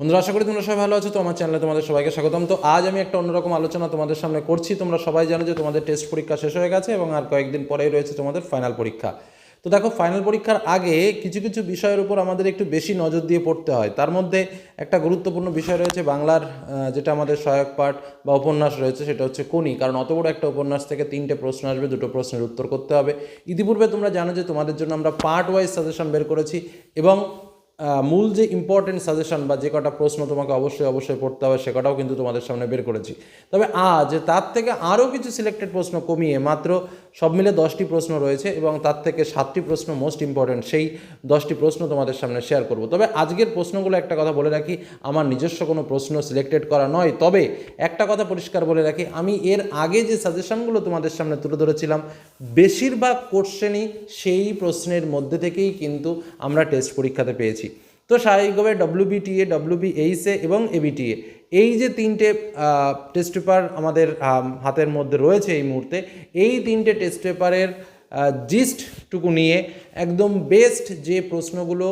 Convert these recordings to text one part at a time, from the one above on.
বন্ধুরা, আশা করি তোমরা সবাই ভালো আছো, তো আমার চ্যানেলে তোমাদের সবাইকে স্বাগতম। তো আজ আমি একটা অন্যরকম আলোচনা তোমাদের সামনে করছি। তোমরা সবাই জানো যে তোমাদের টেস্ট পরীক্ষা শেষ হয়ে গেছে এবং আর কয়েকদিন পরেই রয়েছে তোমাদের ফাইনাল পরীক্ষা। তো দেখো ফাইনাল পরীক্ষার আগে কিছু কিছু বিষয়ের উপর আমাদের একটু বেশি নজর দিয়ে পড়তে হয়। তার মধ্যে একটা গুরুত্বপূর্ণ বিষয় রয়েছে বাংলার যেটা আমাদের সহায়ক পাঠ বা উপন্যাস রয়েছে, সেটা হচ্ছে কোনি কারণ অত বড় একটা উপন্যাস থেকে তিনটে প্রশ্ন আসবে, দুটো প্রশ্নের উত্তর করতে হবে। ইতিপূর্বে তোমরা জানো যে তোমাদের জন্য আমরা পার্ট ওয়াইজ সাজেশন বের করেছি এবং মূল যে ইম্পর্টেন্ট সাজেশন বা যে কটা প্রশ্ন তোমাকে অবশ্যই অবশ্যই পড়তে হবে, সে কটাও কিন্তু তোমাদের সামনে বের করেছি। তবে আজ তার থেকে আরও কিছু সিলেক্টেড প্রশ্ন কমিয়ে মাত্র সব মিলে দশটি প্রশ্ন রয়েছে এবং তার থেকে সাতটি প্রশ্ন মোস্ট ইম্পর্টেন্ট সেই দশটি প্রশ্ন তোমাদের সামনে শেয়ার করব। তবে আজকের প্রশ্নগুলো একটা কথা বলে রাখি, আমার নিজস্ব কোনো প্রশ্ন সিলেক্টেড করা নয়। তবে একটা কথা পরিষ্কার বলে রাখি, আমি এর আগে যে সাজেশনগুলো তোমাদের সামনে তুলে ধরেছিলাম, বেশিরভাগ কোশ্চেনই সেই প্রশ্নের মধ্যে থেকেই কিন্তু আমরা টেস্ট পরীক্ষাতে পেয়েছি। তো স্বাভাবিকভাবে ডব্লিউবিটিএ ডব্লিউবিএইচএ এবং এবিটিএ এই যে তিনটে টেস্ট পেপার আমাদের হাতের মধ্যে রয়েছে এই মুহূর্তে, এই তিনটে টেস্ট পেপারের জিস্টটুকু নিয়ে একদম বেস্ট যে প্রশ্নগুলো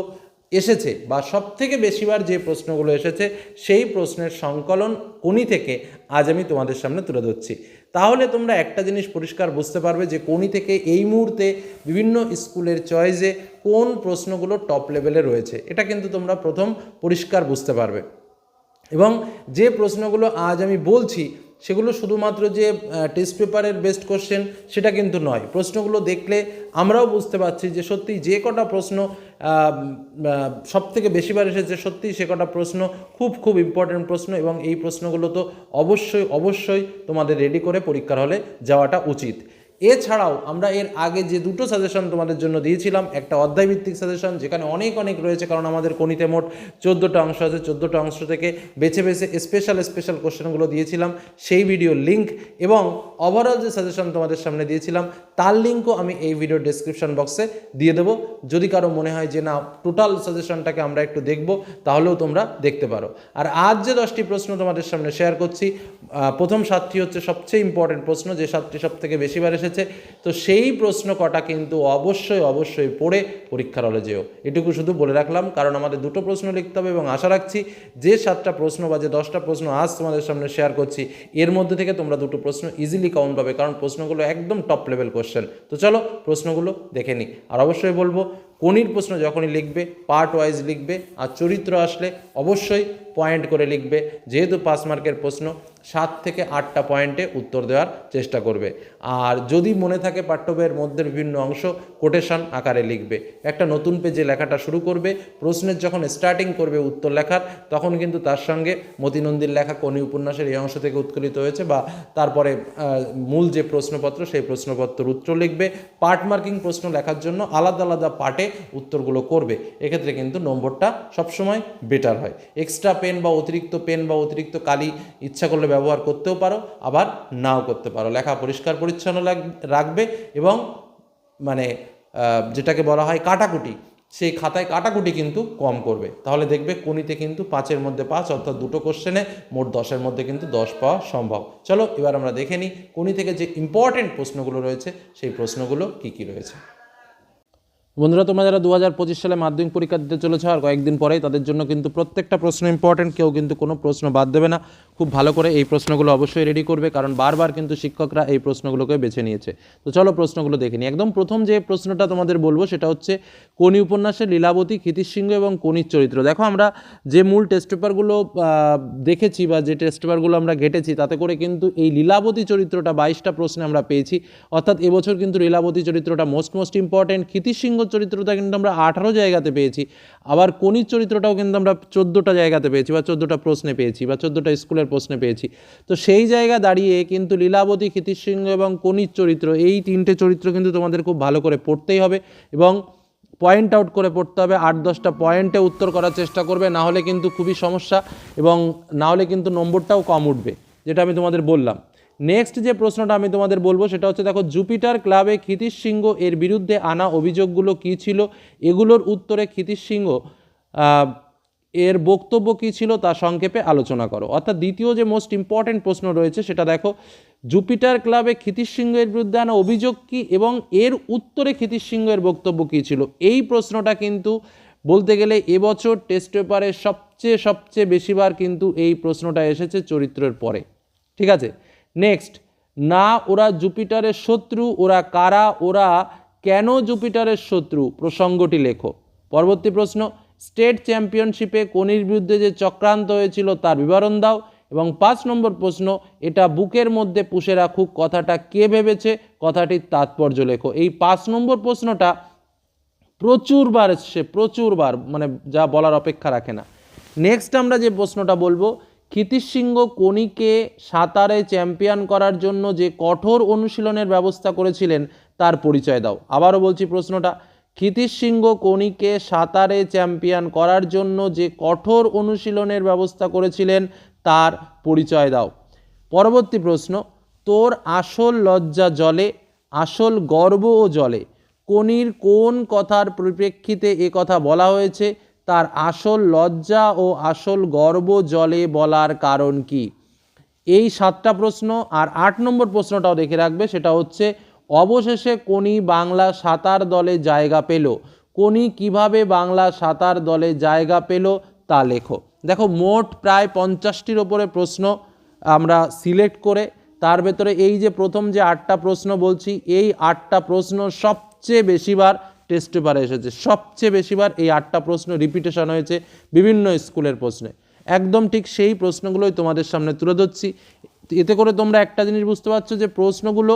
এসেছে বা সব থেকে বেশিবার যে প্রশ্নগুলো এসেছে সেই প্রশ্নের সংকলন কোনি থেকে আজ আমি তোমাদের সামনে তুলে ধরছি। তাহলে তোমরা একটা জিনিস পরিষ্কার বুঝতে পারবে যে কোনি থেকে এই মুহূর্তে বিভিন্ন স্কুলের চয়েসে কোন প্রশ্নগুলো টপ লেভেলে রয়েছে। এটা কিন্তু তোমরা প্রথম পরিষ্কার বুঝতে পারবে। এবং যে প্রশ্নগুলো আজ আমি বলছি সেগুলো শুধুমাত্র যে টেস্ট পেপারের বেস্ট কোশ্চেন সেটা কিন্তু নয়। প্রশ্নগুলো দেখলে আমরাও বুঝতে পারছি যে সত্যি যে কটা প্রশ্ন সব থেকে বেশিবার এসেছে, সত্যি সে কটা প্রশ্ন খুব খুব ইম্পর্ট্যান্ট প্রশ্ন এবং এই প্রশ্নগুলো তো অবশ্যই অবশ্যই তোমাদের রেডি করে পরীক্ষার হলে যাওয়াটা উচিত। এছাড়াও আমরা এর আগে যে দুটো সাজেশন তোমাদের জন্য দিয়েছিলাম, একটা অধ্যায়ভিত্তিক সাজেশন যেখানে অনেক অনেক রয়েছে, কারণ আমাদের গণিতে মোট চোদ্দোটা অংশ আছে, চোদ্দোটা অংশ থেকে বেছে বেছে স্পেশাল স্পেশাল কোশ্চেনগুলো দিয়েছিলাম, সেই ভিডিও লিঙ্ক এবং ওভারঅল যে সাজেশন তোমাদের সামনে দিয়েছিলাম, তার লিঙ্কও আমি এই ভিডিও ডেসক্রিপশন বক্সে দিয়ে দেবো। যদি কারও মনে হয় যে না টোটাল সাজেশনটাকে আমরা একটু দেখব, তাহলেও তোমরা দেখতে পারো। আর আজ যে দশটি প্রশ্ন তোমাদের সামনে শেয়ার করছি প্রথম সাতটি হচ্ছে সবচেয়ে ইম্পর্টেন্ট প্রশ্ন, যে সাতটি সব থেকে বেশিবার এসেছে। তো সেই প্রশ্ন কটা কিন্তু অবশ্যই অবশ্যই পড়ে পরীক্ষার হলে যেও। এটুকু শুধু বলে রাখলাম, কারণ আমাদের দুটো প্রশ্ন লিখতে হবে এবং আশা রাখছি যে সাতটা প্রশ্ন বা যে দশটা প্রশ্ন আজ তোমাদের সামনে শেয়ার করছি, এর মধ্যে থেকে তোমরা দুটো প্রশ্ন ইজিলি কাউন্ট পাবে, কারণ প্রশ্নগুলো একদম টপ লেভেল কোশ্চেন তো চলো প্রশ্নগুলো দেখে নিই। আর অবশ্যই বলব কোনির প্রশ্ন যখনই লিখবে পার্ট ওয়াইজ লিখবে, আর চরিত্র আসলে অবশ্যই পয়েন্ট করে লিখবে, যেহেতু পাস মার্কের প্রশ্ন, সাত থেকে আটটা পয়েন্টে উত্তর দেওয়ার চেষ্টা করবে। আর যদি মনে থাকে পাঠ্যবইয়ের মধ্যে বিভিন্ন অংশ কোটেশন আকারে লিখবে, একটা নতুন পেজে লেখাটা শুরু করবে, প্রশ্নের যখন স্টার্টিং করবে উত্তর লেখার, তখন কিন্তু তার সঙ্গে মতিনন্দীর লেখা কোনি উপন্যাসের এই অংশ থেকে উৎকলিত হয়েছে বা তারপরে মূল যে প্রশ্নপত্র, সেই প্রশ্নপত্র উত্তর লিখবে। পার্ট মার্কিং প্রশ্ন লেখার জন্য আলাদা আলাদা পার্টে উত্তরগুলো করবে। এক্ষেত্রে কিন্তু নম্বরটা সবসময় বেটার হয়। এক্সট্রা পেন বা অতিরিক্ত পেন বা অতিরিক্ত কালি ইচ্ছা করলে ব্যবহার করতেও পারো, আবার নাও করতে পারো। লেখা পরিষ্কার পরিচ্ছন্ন রাখবে এবং মানে যেটাকে বলা হয় কাটাকুটি, সেই খাতায় কাটাকুটি কিন্তু কম করবে। তাহলে দেখবে কোনিতে কিন্তু পাঁচের মধ্যে পাঁচ, অর্থাৎ দুটো কোশ্চেনে মোট দশের মধ্যে কিন্তু দশ পাওয়া সম্ভব। চলো এবার আমরা দেখে নিই কোনি থেকে যে ইম্পর্টেন্ট প্রশ্নগুলো রয়েছে, সেই প্রশ্নগুলো কী কী রয়েছে। বন্ধুরা, তোমরা যারা দু হাজার পঁচিশ সালে মাধ্যমিক পরীক্ষা দিতে চলেছে আর কয়েকদিন পরেই তাদের জন্য কিন্তু প্রত্যেকটা প্রশ্ন ইম্পর্টেন্ট কেউ কিন্তু কোনো প্রশ্ন বাদ দেবে না। খুব ভালো করে এই প্রশ্নগুলো অবশ্যই রেডি করবে, কারণ বারবার কিন্তু শিক্ষকরা এই প্রশ্নগুলোকে বেছে নিয়েছে। তো চলো প্রশ্নগুলো দেখে নিই। একদম প্রথম যে প্রশ্নটা তোমাদের বলব, সেটা হচ্ছে, কোনি উপন্যাসে লীলাবতী ক্ষিতিসিংহ এবং কোনির চরিত্র? দেখো, আমরা যে মূল টেস্ট পেপারগুলো দেখেছি বা যে টেস্ট পেপারগুলো আমরা ঘেটেছি, তাতে করে কিন্তু এই লীলাবতী চরিত্রটা বাইশটা প্রশ্নে আমরা পেয়েছি। অর্থাৎ এবছর কিন্তু লীলাবতী চরিত্রটা মোস্ট মোস্ট ইম্পর্টেন্ট ক্ষিতিসিংহ চরিত্রটা কিন্তু আমরা আঠারো জায়গাতে পেয়েছি। আবার কনির চরিত্রটাও কিন্তু আমরা চোদ্দোটা জায়গাতে পেয়েছি বা চোদ্দোটা প্রশ্নে পেয়েছি বা চোদ্দোটা স্কুলের প্রশ্নে পেয়েছি। তো সেই জায়গা দাঁড়িয়ে কিন্তু লীলাবতী ক্ষিতিসিংহ এবং কনির চরিত্র, এই তিনটে চরিত্র কিন্তু তোমাদের খুব ভালো করে পড়তেই হবে এবং পয়েন্ট আউট করে পড়তে হবে। আট, দশটা পয়েন্টে উত্তর করার চেষ্টা করবে, না হলে কিন্তু খুবই সমস্যা এবং না হলে কিন্তু নম্বরটাও কম উঠবে, যেটা আমি তোমাদের বললাম। নেক্সট যে প্রশ্নটা আমি তোমাদের বলব, সেটা হচ্ছে দেখো জুপিটার ক্লাবে ক্ষিতিশ সিংহ এর বিরুদ্ধে আনা অভিযোগগুলো কী ছিল? এগুলোর উত্তরে ক্ষিতিশ সিংহ এর বক্তব্য কী ছিল তা সংক্ষেপে আলোচনা করো। অর্থাৎ দ্বিতীয় যে মোস্ট ইম্পর্ট্যান্ট প্রশ্ন রয়েছে সেটা দেখো জুপিটার ক্লাবে ক্ষিতিশ সিংহের বিরুদ্ধে আনা অভিযোগ কী এবং এর উত্তরে ক্ষিতিশ বক্তব্য কী ছিল? এই প্রশ্নটা কিন্তু বলতে গেলে এবছর টেস্ট পেপারে সবচেয়ে সবচেয়ে বেশিবার কিন্তু এই প্রশ্নটা এসেছে চরিত্রের পরে। ঠিক আছে? নেক্সট না ওরা জুপিটারের শত্রু, ওরা কারা, ওরা কেন জুপিটারের শত্রু প্রসঙ্গটি লেখো। পরবর্তী প্রশ্ন স্টেট চ্যাম্পিয়নশিপে কোনির বিরুদ্ধে যে চক্রান্ত হয়েছিল তার বিবরণ দাও। এবং পাঁচ নম্বর প্রশ্ন, এটা বুকের মধ্যে পুষে রাখুক কথাটা কে ভেবেছে, কথাটির তাৎপর্য লেখো। এই পাঁচ নম্বর প্রশ্নটা প্রচুরবার এসছে, প্রচুরবার মানে যা বলার অপেক্ষা রাখে না। নেক্সট আমরা যে প্রশ্নটা বলব ক্ষিতিশৃঙ্গ কোনিকে সাঁতারে চ্যাম্পিয়ন করার জন্য যে কঠোর অনুশীলনের ব্যবস্থা করেছিলেন, তার পরিচয় দাও। আবারও বলছি প্রশ্নটা ক্ষিতিশৃঙ্গ কোনিকে সাঁতারে চ্যাম্পিয়ন করার জন্য যে কঠোর অনুশীলনের ব্যবস্থা করেছিলেন, তার পরিচয় দাও। পরবর্তী প্রশ্ন, তোর আসল লজ্জা জলে, আসল গর্বও জলে, কোনির কোন কথার পরিপ্রেক্ষিতে এ কথা বলা হয়েছে? তার আসল লজ্জা ও আসল গর্ব জলে বলার কারণ কি? এই সাতটা প্রশ্ন আর আট নম্বর প্রশ্নটাও দেখে রাখবে, সেটা হচ্ছে অবশেষে কোনি বাংলা সাঁতার দলে জায়গা পেল। কোনি কীভাবে বাংলা সাঁতার দলে জায়গা পেল তা লেখো। দেখো, মোট প্রায় পঞ্চাশটির ওপরে প্রশ্ন আমরা সিলেক্ট করে তার ভেতরে এই যে প্রথম যে আটটা প্রশ্ন বলছি, এই আটটা প্রশ্ন সবচেয়ে বেশিবার টেস্ট পেপারে এসেছে। সবচেয়ে বেশিবার এই আটটা প্রশ্ন রিপিটেশন হয়েছে বিভিন্ন স্কুলের প্রশ্নে। একদম ঠিক সেই প্রশ্নগুলোই তোমাদের সামনে তুলে ধরছি। এতে করে তোমরা একটা জিনিস বুঝতে পারছ যে প্রশ্নগুলো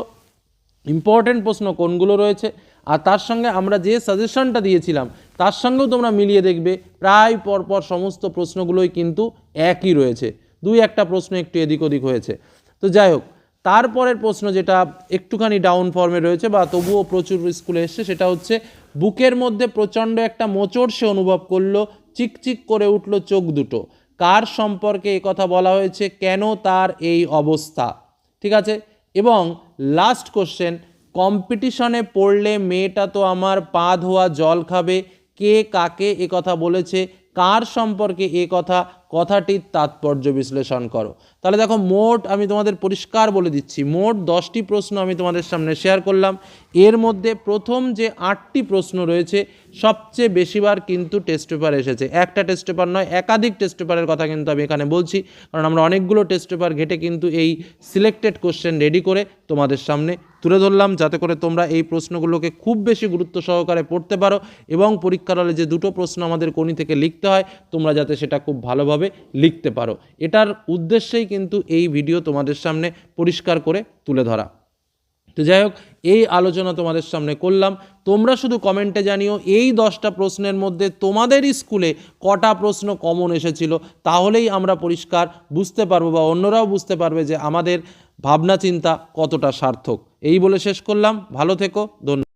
ইম্পর্টেন্ট প্রশ্ন, কোনগুলো রয়েছে? আর তার সঙ্গে আমরা যে সাজেশনটা দিয়েছিলাম, তার সঙ্গেও তোমরা মিলিয়ে দেখবে, প্রায় পরপর সমস্ত প্রশ্নগুলোই কিন্তু একই রয়েছে। দুই একটা প্রশ্ন একটু এদিক ওদিক হয়েছে। তো যাই হোক, তারপরের প্রশ্ন যেটা একটুখানি ডাউন ফর্মে রয়েছে বা তবুও প্রচুর স্কুলে এসছে, সেটা হচ্ছে, বুকের মধ্যে প্রচণ্ড একটা মোচড় সে অনুভব করল, চিকচিক করে উঠল চোখ দুটো। কার সম্পর্কে কথা বলা হয়েছে? কেন তার এই অবস্থা? ঠিক আছে? এবং লাস্ট কোশ্চেন কম্পিটিশনে পড়লে মেয়েটা তো আমার পা ধোয়া জল খাবে, কে কাকে এ কথা বলেছে, কার সম্পর্কে এ কথা কথাটির তাৎপর্য বিশ্লেষণ করো। তাহলে দেখো, মোট আমি তোমাদের পরিষ্কার বলে দিচ্ছি, মোট দশটি প্রশ্ন আমি তোমাদের সামনে শেয়ার করলাম। এর মধ্যে প্রথম যে আটটি প্রশ্ন রয়েছে, সবচেয়ে বেশিবার কিন্তু টেস্ট পেপার এসেছে। একটা টেস্ট পেপার নয়, একাধিক টেস্ট পেপারের কথা কিন্তু আমি এখানে বলছি, কারণ আমরা অনেকগুলো টেস্ট পেপার ঘেটে কিন্তু এই সিলেক্টেড কোশ্চেন রেডি করে তোমাদের সামনে তুলে ধরলাম, যাতে করে তোমরা এই প্রশ্নগুলোকে খুব বেশি গুরুত্ব সহকারে পড়তে পারো এবং পরীক্ষার হলে যে দুটো প্রশ্ন আমাদের কোনি থেকে লিখতে হয়, তোমরা যাতে সেটা খুব ভালোভাবে লিখতে পারো। এটার উদ্দেশ্যেই কিন্তু এই ভিডিও তোমাদের সামনে পরিষ্কার করে তুলে ধরা। তো যাই হোক, এই আলোচনা তোমাদের সামনে করলাম। তোমরা শুধু কমেন্টে জানিও, এই দশটা প্রশ্নের মধ্যে তোমাদের স্কুলে কটা প্রশ্ন কমন এসেছিল, তাহলেই আমরা পরিষ্কার বুঝতে পারব বা অন্যরাও বুঝতে পারবে যে আমাদের ভাবনা চিন্তা কতটা সার্থক। এই বলে শেষ করলাম। ভালো থেকো, ধন্যবাদ।